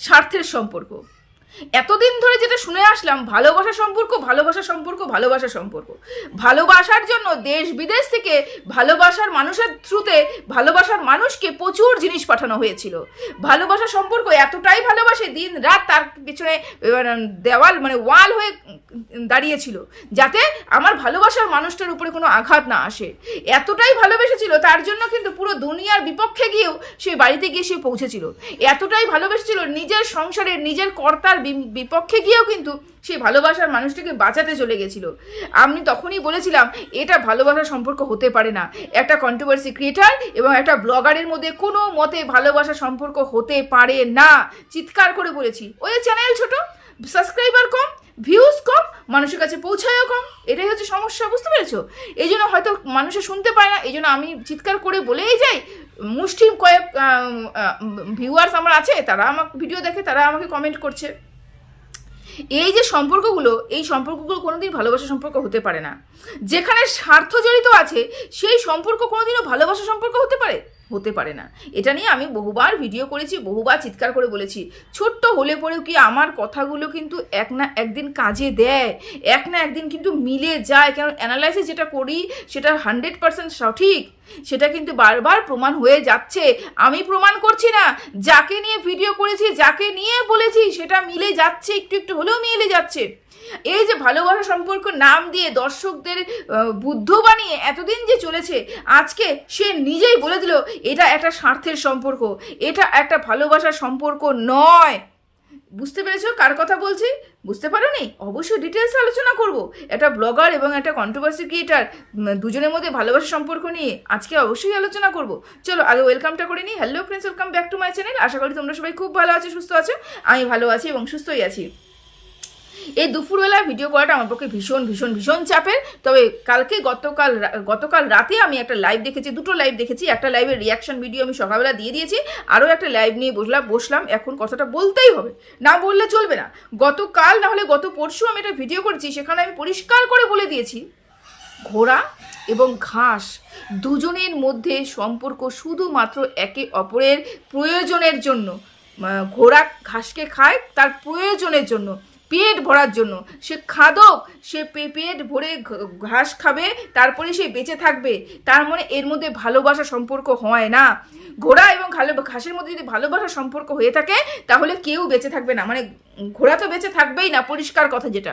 স্বার্থের সম্পর্ক। এতদিন ধরে যেটা শুনে আসলাম, ভালোবাসা সম্পর্ক ভালোবাসা সম্পর্ক ভালোবাসা সম্পর্ক। ভালোবাসার জন্য দেশ বিদেশ থেকে ভালোবাসার মানুষের থ্রুতে ভালোবাসার মানুষকে প্রচুর জিনিস পাঠানো হয়েছিল। ভালোবাসা সম্পর্ক এতটাই ভালোবাসে, দিন রাত তার পিছনে দেওয়াল মানে ওয়াল হয়ে দাঁড়িয়েছিল, যাতে আমার ভালোবাসার মানুষটার উপরে কোনো আঘাত না আসে। এতটাই ভালোবেসেছিল, তার জন্য কিন্তু পুরো দুনিয়ার বিপক্ষে গিয়েও সে বাড়িতে গিয়ে সে পৌঁছেছিল। এতটাই ভালোবেসেছিল, নিজের সংসারের, নিজের কর্তার বিপক্ষে গিয়েও কিন্তু সেই ভালোবাসার মানুষটিকে বাঁচাতে চলে গেছিল। আমি তখনই বলেছিলাম, এটা ভালোবাসার সম্পর্ক হতে পারে না। একটা কন্ট্রোভার্সি ক্রিয়েটার এবং একটা ব্লগারের মধ্যে কোনো মতে ভালোবাসার সম্পর্ক হতে পারে না। চিৎকার করে বলেছি, ওই চ্যানেল ছোট সাবস্ক্রাইবার কম ভিউজ কম, মানুষের কাছে পৌঁছায়ও কম। এটাই হচ্ছে সমস্যা, বুঝতে পেরেছ? এই জন্য হয়তো মানুষে শুনতে পায় না এই জন্য আমি চিৎকার করে বলেই যাই মুষ্টিম কয়েক ভিউয়ার্স আমার আছে, তারা আমার ভিডিও দেখে তারা আমাকে কমেন্ট করছে। এই যে সম্পর্কগুলো, এই সম্পর্কগুলো কোনোদিন ভালোবাসা সম্পর্ক হতে পারে না। যেখানে স্বার্থ জড়িত আছে, সেই সম্পর্ক কোনোদিনও ভালোবাসা সম্পর্ক হতে পারে? হতে পারে না। এটা নিয়ে আমি বহুবার ভিডিও করেছি, বহুবার চিৎকার করে বলেছি, ছোট্ট হলে পরেও কি আমার কথাগুলো কিন্তু এক না একদিন কাজে দেয়? এক না একদিন কিন্তু মিলে যায়? কেন অ্যানালাইসিস যেটা করি, সেটা হান্ড্রেড পার্সেন্ট সঠিক। সেটা কিন্তু বারবার প্রমাণ হয়ে যাচ্ছে। আমি প্রমাণ করছি না। যাকে নিয়ে ভিডিও করেছি, যাকে নিয়ে বলেছি, সেটা মিলে যাচ্ছে, একটু একটু হলেও মিলে যাচ্ছে। এই যে ভালোবাসা সম্পর্ক নাম দিয়ে দর্শকদের বুদ্ধ বানিয়ে এতদিন যে চলেছে, আজকে সে নিজেই বলে দিল, এটা একটা স্বার্থের সম্পর্ক, এটা একটা ভালোবাসার সম্পর্ক নয়। বুঝতে পেরেছ কার কথা বলছি? বুঝতে পারোনি? অবশ্যই ডিটেলস আলোচনা করব। একটা ব্লগার এবং একটা কন্ট্রোভার্সি ক্রিয়েটার দুজনের মধ্যে ভালোবাসা সম্পর্ক নিয়ে আজকে অবশ্যই আলোচনা করব। চলো, আগে ওয়েলকামটা করে নিই। Hello friends welcome back to my channel আশা করি তোমরা সবাই খুব ভালো আছো, সুস্থ আছো। আমি ভালো আছি এবং সুস্থই আছি। এই দুপুরবেলা ভিডিও করাটা আমার পক্ষে ভীষণ ভীষণ ভীষণ চাপের। তবে কালকে গতকাল গতকাল রাতে আমি একটা লাইভ দেখেছি, দুটো লাইভ দেখেছি। একটা লাইভের রিয়াকশন ভিডিও আমি সকালবেলা দিয়ে দিয়েছি। আরও একটা লাইভ নিয়ে বসলাম বসলাম। এখন কথাটা বলতেই হবে। না বললে চলবে না। গতকাল না হলে গত পরশু আমি একটা ভিডিও করেছি, সেখানে আমি পরিষ্কার করে বলে দিয়েছি। ঘোড়া এবং ঘাস দুজনের মধ্যে সম্পর্ক শুধুমাত্র একে অপরের প্রয়োজনের জন্য। ঘোড়া ঘাসকে খায়, তার প্রয়োজনের জন্য। পেট ভরার জন্য। সে খাদক, সে পেট ভরে ঘাস খাবে, তারপরে সে বেঁচে থাকবে। তার মানে এর মধ্যে ভালোবাসা সম্পর্ক হয় না। ঘোড়া এবং ভালো ঘাসের মধ্যে যদি ভালোবাসা সম্পর্ক হয়ে থাকে, তাহলে কেউ বেঁচে থাকবে না। মানে ঘোড়া তো বেঁচে থাকবেই না, পরিষ্কার কথা যেটা।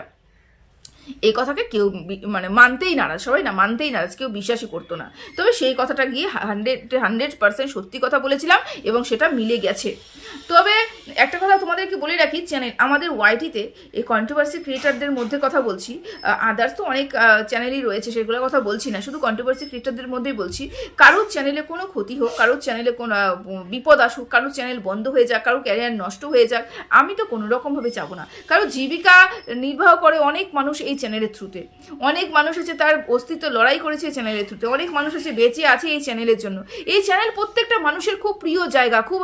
এই কথাকে কেউ মানে মানতেই নারাজ, সবাই না মানতেই নারাজ, কেউ বিশ্বাসই করতো না। তবে সেই কথাটা গিয়ে হান্ড্রেড হান্ড্রেড পার্সেন্ট সত্যি কথা বলেছিলাম এবং সেটা মিলে গেছে। তবে একটা কথা তোমাদেরকে বলে রাখি চ্যানেল আমাদের ওয়াইটিতে এই কন্ট্রোভার্সি ক্রিয়েটারদের মধ্যে কথা বলছি। আদার্স তো অনেক চ্যানেলই রয়েছে, সেগুলোর কথা বলছি না, শুধু কন্ট্রোভার্সি ক্রিয়েটারদের মধ্যেই বলছি। কারোর চ্যানেলে কোনো ক্ষতি হোক, কারোর চ্যানেলে কোনো বিপদ আসুক, কারোর চ্যানেল বন্ধ হয়ে যাক, কারোর ক্যারিয়ার নষ্ট হয়ে যাক, আমি তো কোনো রকমভাবে চাবো না। কারও জীবিকা নির্বাহ করে অনেক মানুষ এই চ্যানেলের থ্রুতে অনেক মানুষ আছে তার অস্তিত্ব লড়াই করেছে এই চ্যানেলের থ্রুতে অনেক মানুষ আছে বেঁচে আছে এই চ্যানেলের জন্য। এই চ্যানেল প্রত্যেকটা মানুষের খুব প্রিয় জায়গা, খুব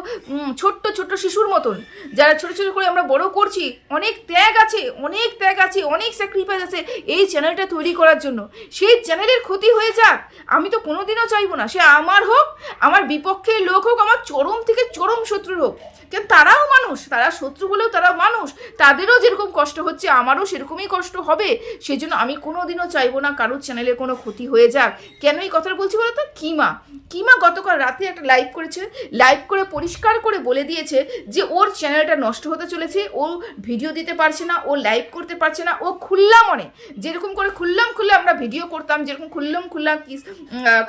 ছোট্ট ছোট্ট শিশুর মতন। যারা ছোট ছোট করে আমরা বড় করছি, অনেক ত্যাগ আছে, অনেক ত্যাগ আছে, অনেক স্যাক্রিফাইস আছে এই চ্যানেলটা তৈরি করার জন্য। সেই চ্যানেলের ক্ষতি হয়ে যাক, আমি তো কোনোদিনও চাইব না। সে আমার হোক, আমার বিপক্ষের লোক হোক, আমার চরম থেকে চরম শত্রুর হোক। কেন তারাও মানুষ, তারা শত্রু হলেও তারা মানুষ। তাদেরও যেরকম কষ্ট হচ্ছে, আমারও সেরকমই কষ্ট হবে। সেই জন্য আমি কোনোদিনও চাইব না কারোর চ্যানেলের কোনো ক্ষতি হয়ে যাক। কেন এই কথাটা বলছি বলো তো কিমা। কিমা গতকাল রাতে একটা লাইভ করেছে? লাইভ করে পরিষ্কার করে বলে দিয়েছে যে ওর চ্যানেলটা নষ্ট হতে চলেছে, ও ভিডিও দিতে পারছে না, ও লাইভ করতে পারছে না, ও খুল্লা মনে যেরকম করে খুললাম খুল্লা আমরা ভিডিও করতাম, যেরকম খুললাম খুললাম, কি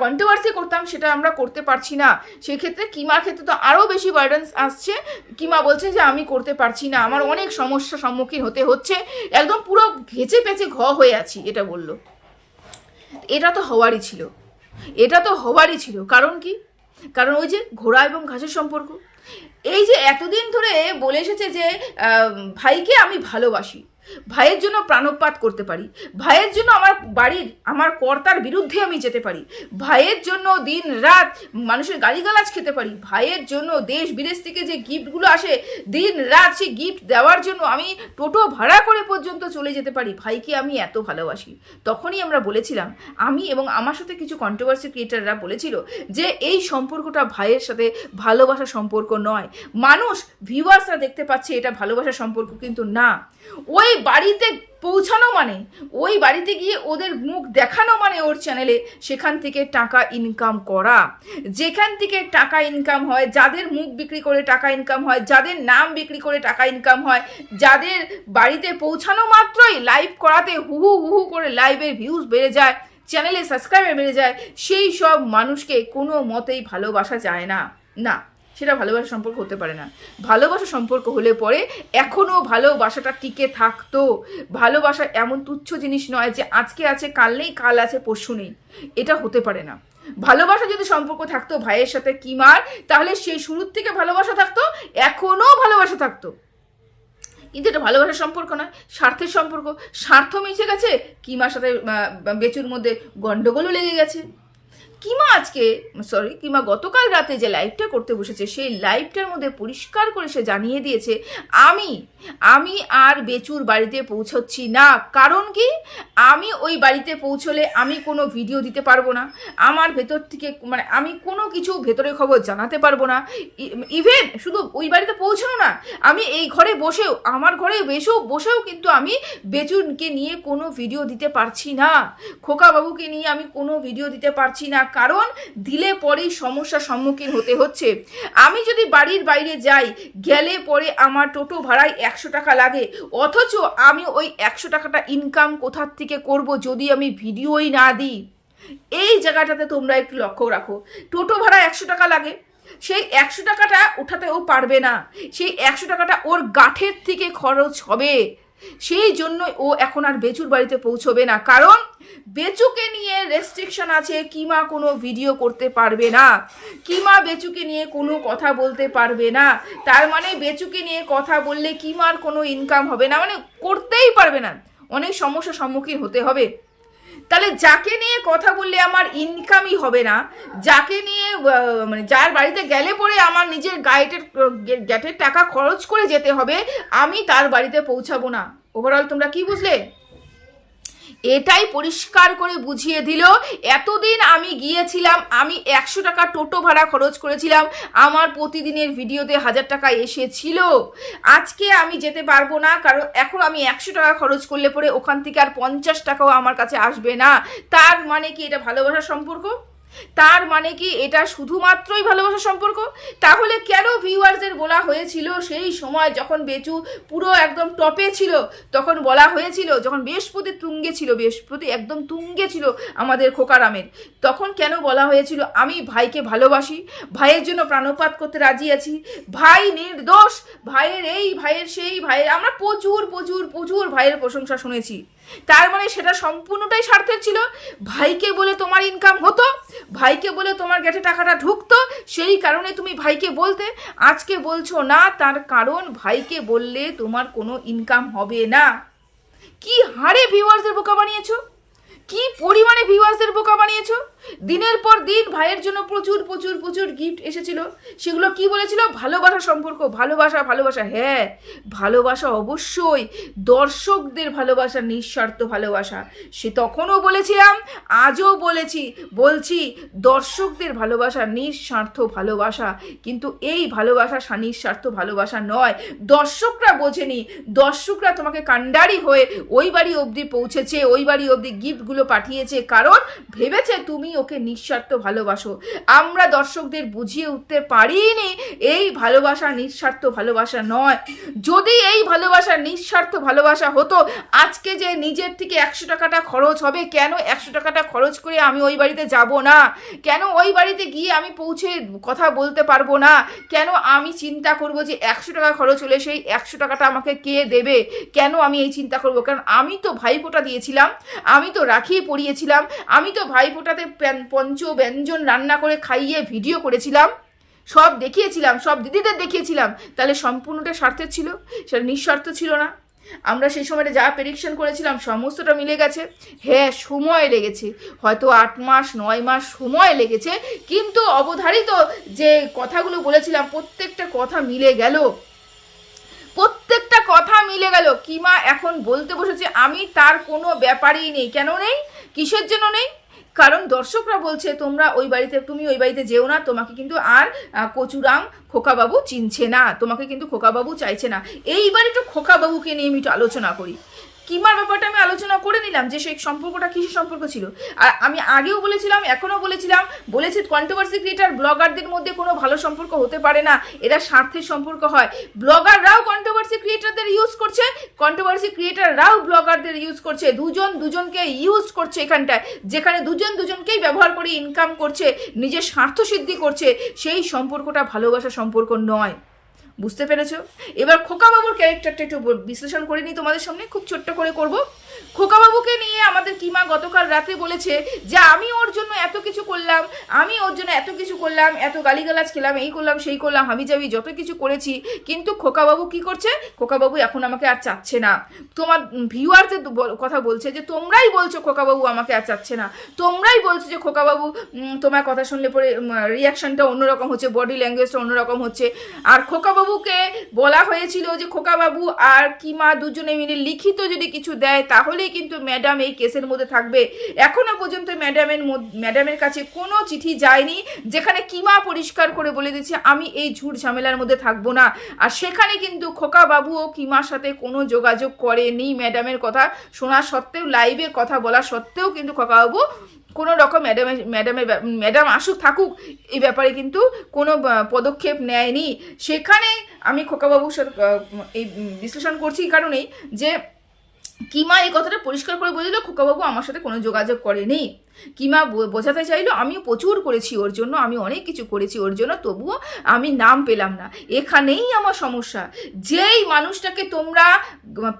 কন্ট্রোভার্সি করতাম, সেটা আমরা করতে পারছি না। সেক্ষেত্রে কিমার ক্ষেত্রে তো আরও বেশি বার্ডেন্স আসছে। কিমা বলছে যে আমি করতে পারছি না, আমার অনেক সমস্যার সম্মুখীন হতে হচ্ছে, একদম পুরো ঘেচে পেঁচে ঘ হয়ে আছি, এটা বলল। এটা তো হওয়ারই ছিল। এটা তো হবারই ছিল। কারণ কি? কারণ ওই যে ঘোড়া এবং ঘাসের সম্পর্ক। এই যে এতদিন ধরে বলে এসেছে যে ভাইকে আমি ভালোবাসি। ভাইয়ের জন্য প্রাণপাত করতে পারি, ভাইয়ের জন্য আমার বাড়ির, আমার কর্তার বিরুদ্ধে আমি যেতে পারি, ভাইয়ের জন্য দিন রাত মানুষের গালিগালাজ খেতে পারি, ভাইয়ের জন্য দেশ বিদেশ থেকে যে গিফটগুলো আসে, দিন রাত সেই গিফট দেওয়ার জন্য আমি টোটো ভাড়া করে পর্যন্ত চলে যেতে পারি। ভাইকে আমি এত ভালোবাসি। তখনই আমরা বলেছিলাম, আমি এবং আমার সাথে কিছু কন্ট্রোভার্সি ক্রিয়েটাররা বলেছিল যে এই সম্পর্কটা ভাইয়ের সাথে ভালোবাসা সম্পর্ক নয়। মানুষ ভিউয়ার্সরা দেখতে পাচ্ছে এটা ভালোবাসার সম্পর্ক কিন্তু না। ওই বাড়িতে পৌঁছানো মানে? ওই বাড়িতে গিয়ে ওদের মুখ দেখানো মানে ওর চ্যানেলে সেখান থেকে টাকা ইনকাম করা। যেখান থেকে টাকা ইনকাম হয়, যাদের মুখ বিক্রি করে টাকা ইনকাম হয়, যাদের নাম বিক্রি করে টাকা ইনকাম হয়, যাদের বাড়িতে পৌঁছানো মাত্রই লাইভ করাতে হুহু হুহু করে লাইভের ভিউজ বেড়ে যায় চ্যানেলে সাবস্ক্রাইবার বেড়ে যায়, সেই সব মানুষকে কোনো মতেই ভালোবাসা যায় না। না। সেটা ভালোবাসা সম্পর্ক হতে পারে না। ভালোবাসা সম্পর্ক হলে পরে এখনও ভালোবাসাটা টিকে থাকতো। ভালোবাসা এমন তুচ্ছ জিনিস নয় যে আজকে আছে, কাল নেই, কাল আছে, পরশু নেই। এটা হতে পারে না। ভালোবাসা যদি সম্পর্ক থাকতো ভাইয়ের সাথে কিমার তাহলে সেই শুরুর থেকে ভালোবাসা থাকতো এখনও ভালোবাসা থাকতো। কিন্তু এটা ভালোবাসার সম্পর্ক নয়, স্বার্থের সম্পর্ক। স্বার্থ মিশে গেছে, কিমার সাথে বেচুর মধ্যে গন্ডগোলও লেগে গেছে। কিমা আজকে সরি কিমা গতকাল রাতে যে লাইভটা করতে বসেছে, সেই লাইভটার মধ্যে পরিষ্কার করে সে জানিয়ে দিয়েছে, আমি আমি আর বেচুর বাড়িতে পৌঁছচ্ছি না। কারণ কি? আমি ওই বাড়িতে পৌঁছলে আমি কোনো ভিডিও দিতে পারব না। আমার ভেতর থেকে মানে আমি কোনো কিছু ভেতরের খবর জানাতে পারব না। ইভেন শুধু ওই বাড়িতে পৌঁছানো না, আমি এই ঘরে বসেও, আমার ঘরে বসেও বসেও কিন্তু আমি বেচুনকে নিয়ে কোনো ভিডিও দিতে পারছি না। খোকা বাবুকে নিয়ে আমি কোনো ভিডিও দিতে পারছি না। কারণ দিলে পরেই সমস্যার সম্মুখীন হতে হচ্ছে। আমি যদি বাড়ির বাইরে যাই, গেলে পরে আমার টোটো ভাড়ায় একশো টাকা লাগে। অথচ আমি ওই একশো টাকাটা ইনকাম কোথার থেকে করব যদি আমি ভিডিওই না দিই? এই জায়গাটাতে তোমরা একটু লক্ষ্য রাখো। টোটো ভাড়া একশো টাকা লাগে। সেই একশো টাকাটা উঠাতে ও পারবে না। সেই একশো টাকাটা ওর গাঠের থেকে খরচ হবে। সেই জন্য ও এখন আর বেচুর বাড়িতে পৌঁছবে না, কারণ বেচুকে নিয়ে রেস্ট্রিকশন আছে, কিমা কোনো ভিডিও করতে পারবে না। কিমা বেচুকে নিয়ে কোনো কথা বলতে পারবে না। তার মানে বেচুকে নিয়ে কথা বললে কিমার কোনো ইনকাম হবে না মানে করতেই পারবে না। অনেক সমস্যার সম্মুখীন হতে হবে। তাহলে যাকে নিয়ে কথা বললে আমার ইনকামই হবে না, যাকে নিয়ে মানে যার বাড়িতে গেলে পরে আমার নিজের গাইডের গ্যাটের টাকা খরচ করে যেতে হবে, আমি তার বাড়িতে পৌঁছাবো না। ওভারঅল তোমরা কি বুঝলে? এটাই পরিষ্কার করে বুঝিয়ে দিল, এতদিন আমি গিয়েছিলাম, আমি একশো টাকা টোটো ভাড়া খরচ করেছিলাম, আমার প্রতিদিনের ভিডিওতে হাজার টাকা এসেছিল। আজকে আমি যেতে পারব না, কারণ এখন আমি একশো টাকা খরচ করলে পরে ওখান থেকে আর পঞ্চাশ টাকাও আমার কাছে আসবে না। তার মানে কি এটা ভালোবাসার সম্পর্ক? তার মানে কি এটা শুধুমাত্রই ভালোবাসার সম্পর্ক? তাহলে কেন ভিউয়ার্সদের বলা হয়েছিল সেই সময় যখন বেচু পুরো একদম টপে ছিল, তখন বলা হয়েছিল যখন বৃহস্পতি তুঙ্গে ছিল, বৃহস্পতি একদম তুঙ্গে ছিল আমাদের খোকারামের, তখন কেন বলা হয়েছিল আমি ভাইকে ভালোবাসি, ভাইয়ের জন্য প্রাণপাত করতে রাজি আছি, ভাই নির্দোষ, ভাইয়ের এই, ভাইয়ের সেই, ভাইয়ের, আমরা প্রচুর প্রচুর প্রচুর ভাইয়ের প্রশংসা শুনেছি। তার মানে সেটা সম্পূর্ণটাই স্বার্থের ছিল। ভাইকে বলে তোমার ইনকাম হতো, ভাইকে বলে তোমার গেটে টাকাটা ঢুকতো, সেই কারণে তুমি ভাইকে বলতে, আজকে বলছো না, তার কারণ ভাইকে বললে তোমার কোনো ইনকাম হবে না। কি হারে ভিউয়ার্সদের বোকা বানিয়েছো? কি পরিমাণে ভিউয়ার্সদের বোকা বানিয়েছো? দিনের পর দিন ভাইয়ের জন্য প্রচুর প্রচুর প্রচুর গিফট এসেছিল। সেগুলো কি বলেছিল? ভালোবাসা সম্পর্ক, ভালোবাসা ভালোবাসা হ্যাঁ ভালোবাসা অবশ্যই। দর্শকদের ভালোবাসা, নিঃস্বার্থ ভালোবাসা। সে তখনও বলেছিলাম, আজও বলেছি, বলছি, দর্শকদের ভালোবাসা, নিঃস্বার্থ ভালোবাসা। কিন্তু এই ভালোবাসা নিঃস্বার্থ ভালোবাসা নয়। দর্শকরা বোঝেনি। দর্শকরা তোমাকে কান্ডারি হয়ে ওই বাড়ি অবধি পৌঁছেছে, ওই বাড়ি অবধি গিফটগুলো পাঠিয়েছে। কারণ ভেবেছে তুমি ওকে নিঃস্বার্থ ভালোবাসো। আমরা দর্শকদের বুঝিয়ে উঠতে পারিনি এই ভালোবাসা নিঃস্বার্থ ভালোবাসা নয়। যদি এই ভালোবাসা নিঃস্বার্থ ভালোবাসা হতো, আজকে যে নিজের থেকে একশো টাকাটা খরচ হবে, কেন একশো টাকাটা খরচ করে আমি ওই বাড়িতে যাব না? কেন ওই বাড়িতে গিয়ে আমি পৌঁছে কথা বলতে পারব না? কেন আমি চিন্তা করব যে একশো টাকা খরচ হলে সেই একশো টাকাটা আমাকে কে দেবে? কেন আমি এই চিন্তা করব? কারণ আমি তো ভাইফোঁটা দিয়েছিলাম, আমি তো রাখি পড়িয়েছিলাম, আমি তো ভাইফোঁটাতে পঞ্চ ব্যঞ্জন রান্না করে খাইয়ে ভিডিও করেছিলাম। সব দেখিয়েছিলাম, সব দিদিদের দেখিয়েছিলাম। তাহলে সম্পূর্ণটা স্বার্থের ছিল, সেটা নিঃস্বার্থ ছিল না। আমরা সেই সময়টা যা প্রেডিকশন করেছিলাম, সমস্তটা মিলে গেছে। হ্যাঁ সময় লেগেছে। হয়তো আট মাস, নয় মাস সময় লেগেছে, কিন্তু অবধারিত যে কথাগুলো বলেছিলাম, প্রত্যেকটা কথা মিলে গেল। প্রত্যেকটা কথা মিলে গেল। কিমা এখন বলতে বসেছে, আমি তার কোনো ব্যাপারই নেই। কেন নেই? কিসের জন্য নেই? কারণ দর্শকরা বলছে, তোমরা ওই বাড়িতে, তুমি ওই বাড়িতে যেও না। তোমাকে কিন্তু আর কচুরাম, খোকাবাবু চিনছে না। তোমাকে কিন্তু খোকাবাবু চাইছে না। এইবার একটু খোকাবাবুকে নিয়ে আমি একটু আলোচনা করি। কিমার ব্যাপারটা আমি আলোচনা করে নিলাম যে সেই সম্পর্কটা কিসের সম্পর্ক ছিল। আর আমি আগেও বলেছিলাম, এখনও বলেছিলাম, বলেছি কন্ট্রোভার্সি ক্রিয়েটার ব্লগারদের মধ্যে কোনো ভালো সম্পর্ক হতে পারে না, এরা স্বার্থের সম্পর্ক হয়। ব্লগাররাও কন্ট্রোভার্সি ক্রিয়েটারদের ইউজ করছে কন্ট্রোভার্সি ক্রিয়েটাররাও ব্লগারদের ইউজ করছে, দুজন দুজনকে ইউজ করছে এখানটায়, যেখানে দুজন দুজনকেই ব্যবহার করে ইনকাম করছে, নিজের স্বার্থ সিদ্ধি করছে, সেই সম্পর্কটা ভালোবাসা সম্পর্ক নয়। বুঝতে পেরেছ? এবার খোকা বাবুর ক্যারেক্টারটা একটু বিশ্লেষণ করে নিই তোমাদের সামনে। খুব ছোট্ট করে করব। খোকাবাবুকে নিয়ে আমাদের কিমা গতকাল রাতে বলেছে যে, আমি ওর জন্য এত কিছু করলাম, আমি ওর জন্য এত কিছু করলাম, এত গালিগালাজ খেলাম, এই করলাম, সেই করলাম, হাবি যাবি যত কিছু করেছি, কিন্তু খোকাবাবু কি করছে? খোকাবাবু এখন আমাকে আর চাচ্ছে না। তোমার ভিউয়ার যে কথা বলছে যে, তোমরাই বলছো খোকাবাবু আমাকে আর চাচ্ছে না। তোমরাই বলছো যে, খোকাবাবু তোমার কথা শুনলে পরে রিয়াকশনটা অন্যরকম হচ্ছে বডি ল্যাঙ্গুয়েজটা অন্যরকম হচ্ছে। আর খোকাবাবুকে বলা হয়েছিল যে, খোকাবাবু আর কিমা দুজনে মিলে লিখিত যদি কিছু দেয় তাহলেই কিন্তু ম্যাডাম এই কেসের মধ্যে থাকবে। এখনও পর্যন্ত ম্যাডামের ম্যাডামের কাছে কোনো চিঠি যায়নি, যেখানে কিমা পরিষ্কার করে বলে দিচ্ছে আমি এই ঝুট ঝামেলার মধ্যে থাকব না। আর সেখানে কিন্তু খোকা বাবু ও কিমার সাথে কোনো যোগাযোগ করেনি ম্যাডামের কথা। শোনা সত্ত্বেও লাইভে কথা বলা সত্ত্বেও কিন্তু খোকাবাবু কোনো রকম ম্যাডামের ম্যাডামের ম্যাডাম আসুক, থাকুক, এই ব্যাপারে কিন্তু কোনো পদক্ষেপ নেয়নি। সেখানে আমি খোকাবাবুর সাথে এই বিশ্লেষণ করছি কারণেই যে কিমা এই কথাটা পরিষ্কার করে বলে দিল, খোকাবাবু আমার সাথে কোনো যোগাযোগ করেনি। কিমা বোঝাতে চাইলো, আমিও প্রচুর করেছি ওর জন্য, আমি অনেক কিছু করেছি ওর জন্য, তবুও আমি নাম পেলাম না। এখানেই আমার সমস্যা। যেই মানুষটাকে তোমরা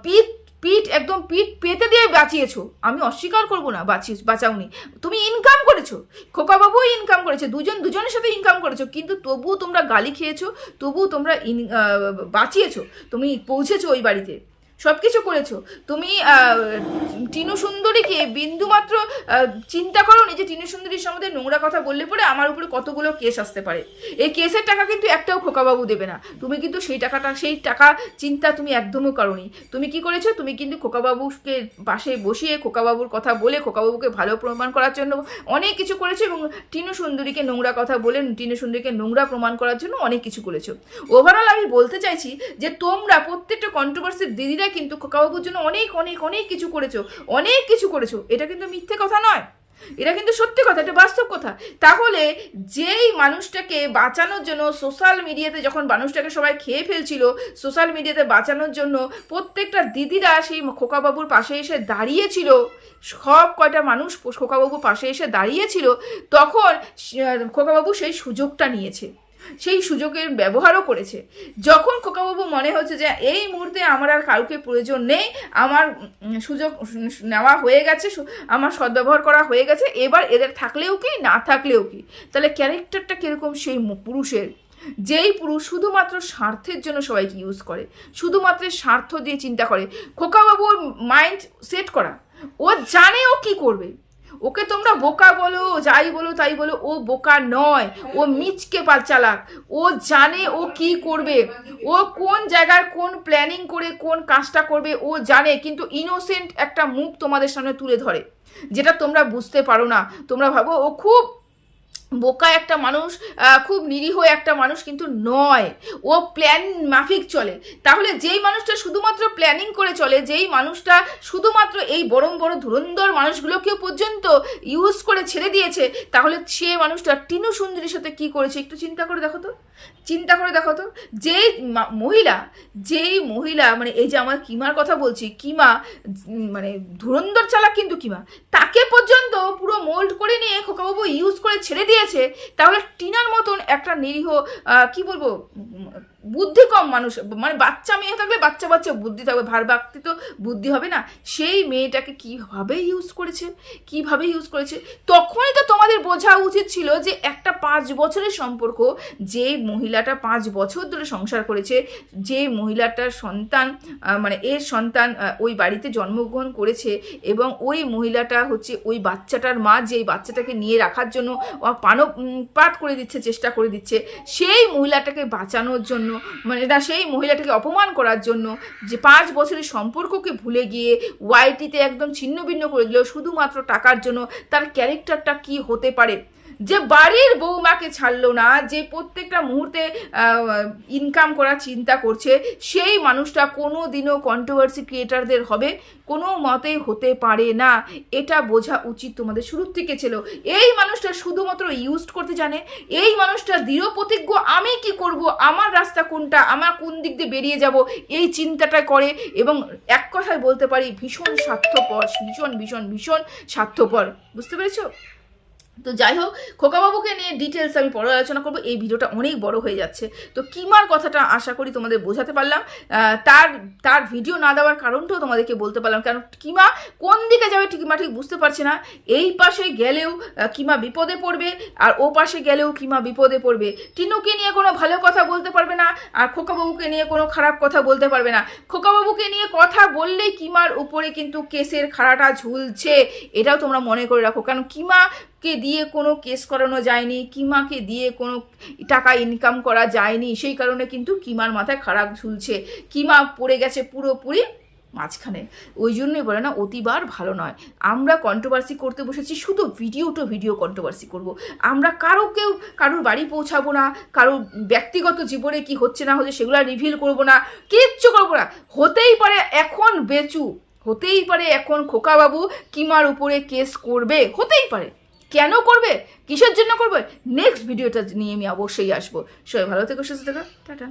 পিঠ পিঠ একদম পিঠ পেতে দিয়ে বাঁচিয়েছো, আমি অস্বীকার করব না বাঁচিয়ে বাঁচাওনি। তুমি ইনকাম করেছ। খোকাবাবু ইনকাম করেছে, দুজন, দুজনের সাথে ইনকাম করেছ, কিন্তু তবুও তোমরা গালি খেয়েছো, তবুও তোমরা ইন বাঁচিয়েছো, তুমি পৌঁছেছো ওই বাড়িতে। সব কিছু করেছ। তুমি টিনু সুন্দরীকে বিন্দুমাত্র চিন্তা করো নি যে টিনু সুন্দরীর সম্বন্ধে নোংরা কথা বললে পরে আমার উপরে কতগুলো কেস আসতে পারে। এই কেসের টাকা কিন্তু একটাও খোকাবাবু দেবে না। তুমি কিন্তু সেই টাকাটা, সেই টাকা চিন্তা তুমি একদমও করনি। তুমি কি করেছ? তুমি কিন্তু খোকাবাবুকে পাশে বসিয়ে খোকাবাবুর কথা বলে খোকাবাবুকে ভালো প্রমাণ করার জন্য অনেক কিছু করেছ এবং টিনু সুন্দরীকে নোংরা কথা বলে টিনু সুন্দরীকে নোংরা প্রমাণ করার জন্য অনেক কিছু করেছ। ওভারঅল আমি বলতে চাইছি যে তোমরা প্রত্যেকটা কন্ট্রোভার্সির দিদিরা কিন্তু খোকাবাবুর জন্য অনেক অনেক অনেক কিছু করেছ। অনেক কিছু করেছ। এটা কিন্তু মিথ্যে কথা নয়। এটা কিন্তু সত্যি কথা, এটা বাস্তব কথা। তাহলে যেই মানুষটাকে বাঁচানোর জন্য সোশ্যাল মিডিয়াতে যখন মানুষটাকে সবাই খেয়ে ফেলছিল সোশ্যাল মিডিয়াতে বাঁচানোর জন্য প্রত্যেকটা দিদিরা সেই খোকাবাবুর পাশে এসে দাঁড়িয়েছিল, সব কয়টা মানুষ খোকাবাবুর পাশে এসে দাঁড়িয়েছিল, তখন খোকাবাবু সেই সুযোগটা নিয়েছে। সেই সুযোগের ব্যবহারও করেছে। যখন খোকাবাবু মনে হচ্ছে যে এই মুহূর্তে আমার আর কাউকে প্রয়োজন নেই, আমার সুযোগ, নেওয়া হয়ে গেছে আমার সদ্ব্যবহার করা হয়ে গেছে, এবার এদের থাকলেও কি, না থাকলেও কি? তাহলে ক্যারেক্টারটা কীরকম সেই পুরুষের? যেই পুরুষ শুধুমাত্র স্বার্থের জন্য সবাইকে ইউজ করে, শুধুমাত্র স্বার্থ দিয়ে চিন্তা করে। খোকাবাবুর মাইন্ড সেট করা। ও জানে ও কি করবে। ওকে তোমরা বোকা বলো, যাই বলো, তাই বলো, ও বোকা নয়, ও মিচকে চালাক, ও জানে ও কি করবে, ও কোন জায়গার কোন প্ল্যানিং করে কোন কাজটা করবে, ও জানে, কিন্তু ইনোসেন্ট একটা মুখ তোমাদের সামনে তুলে ধরে, যেটা তোমরা বুঝতে পারো না, তোমরা ভাবো ও খুব বোকা একটা মানুষ খুব নিরীহ একটা মানুষ কিন্তু নয়। ও প্ল্যান মাফিক চলে। তাহলে যেই মানুষটা শুধুমাত্র প্ল্যানিং করে চলে, যেই মানুষটা শুধুমাত্র এই বড় বড় ধুরন্ধর মানুষগুলোকেও পর্যন্ত ইউজ করে ছেড়ে দিয়েছে, তাহলে সে মানুষটা টিনু সুন্দরীর সাথে কি করেছে? একটু চিন্তা করে দেখো তো। চিন্তা করে দেখো তো। যেই মহিলা যেই মহিলা মানে এই যে আমার কিমার কথা বলছি, কিমা মানে ধুরন্ধর চালাক কিন্তু কিমা, তাকে পর্যন্ত পুরো মোল্ড করে নিয়ে খোকাবাবু ইউজ করে ছেড়ে দিয়েছে তাহলে টিনার মতন একটা নিরীহ কি বলব বুদ্ধি কম মানুষ মানে বাচ্চা মেয়ে থাকলে বাচ্চা বাচ্চা বুদ্ধি থাকবে ভার ব্যক্তি তো বুদ্ধি হবে না। সেই মেয়েটাকে কীভাবে ইউজ করেছে, কীভাবে ইউজ করেছে, তখনই তো তোমাদের বোঝা উচিত ছিল যে একটা পাঁচ বছরের সম্পর্ক, যে মহিলাটা পাঁচ বছর ধরে সংসার করেছে, যে মহিলাটার সন্তান মানে এর সন্তান ওই বাড়িতে জন্মগ্রহণ করেছে এবং ওই মহিলাটা হচ্ছে ওই বাচ্চাটার মা, যে বাচ্চাটাকে নিয়ে রাখার জন্য পানব পাত করে দিচ্ছে, চেষ্টা করে দিচ্ছে, সেই মহিলাটাকে বাঁচানোর জন্য মানে না সেই মহিলাটাকে অপমান করার জন্য যে পাঁচ বছরের সম্পর্ককে ভুলে গিয়ে ওয়াইটিতে একদম ছিন্ন ভিন্ন করে দিল, শুধুমাত্র টাকার জন্য তার ক্যারেক্টারটা কি হতে পারে? যে বাড়ির বৌমাকে ছাড়লো না, যে প্রত্যেকটা মুহূর্তে ইনকাম করার চিন্তা করছে, সেই মানুষটা কোনো দিনও কন্ট্রোভার্সি ক্রিয়েটারদের হবে, কোনো মতেই হতে পারে না। এটা বোঝা উচিত তোমাদের শুরুর থেকে ছিল। এই মানুষটা শুধুমাত্র ইউজ করতে জানে, এই মানুষটা দৃঢ় প্রতিজ্ঞ, আমি কি করব, আমার রাস্তা কোনটা, আমার কোন দিক দিয়ে বেরিয়ে যাব, এই চিন্তাটা করে এবং এক কথায় বলতে পারি, ভীষণ স্বার্থপর, ভীষণ ভীষণ ভীষণ স্বার্থপর। বুঝতে পেরেছ? তো যাই হোক খোকাবাবুকে নিয়ে ডিটেলস আমি পরে আলোচনা করব। এই ভিডিওটা অনেক বড় হয়ে যাচ্ছে। তো কিমার কথাটা আশা করি তোমাদের বোঝাতে পারলাম। তার তার ভিডিও না দেওয়ার কারণটাও তোমাদেরকে বলতে পারলাম। কারণ কিমা কোন দিকে যাবে কিমা ঠিক বুঝতে পারছে না। এই পাশে গেলেও কিমা বিপদে পড়বে আর ও পাশে গেলেও কিমা বিপদে পড়বে। টিনুকে নিয়ে কোনো ভালো কথা বলতে পারবে না আর খোকাবাবুকে নিয়ে কোনো খারাপ কথা বলতে পারবে না। খোকাবাবুকে নিয়ে কথা বললেই কিমার উপরে কিন্তু কেসের খাড়াটা ঝুলছে। এটাও তোমরা মনে করে রাখো। কারণ কিমা কে দিয়ে কোনো কেস করানো যায়নি, কিমাকে দিয়ে কোনো টাকা ইনকাম করা যায়নি, সেই কারণে কিন্তু কিমার মাথায় খারাপ ঝুলছে। কিমা পড়ে গেছে পুরোপুরি মাঝখানে। ওই জন্যই বলে না, অতিবার ভালো নয়। আমরা কন্ট্রোভার্সি করতে বসেছি, শুধু ভিডিও টু ভিডিও কন্ট্রোভার্সি করব। আমরা কারও কেউ কারোর বাড়ি পৌঁছাবো না, কারোর ব্যক্তিগত জীবনে কি হচ্ছে না হচ্ছে সেগুলো রিভিল করব না, কিচ্ছু করব না। হতেই পারে এখন বেচু, হতেই পারে এখন খোকাবাবু কিমার উপরে কেস করবে, হতেই পারে। কেন করবে? কিসের জন্য করবে? নেক্সট ভিডিওটা নিয়ে আমি অবশ্যই আসব। সবাই ভালো থেকো, সুস্থ থেকো। টাটা।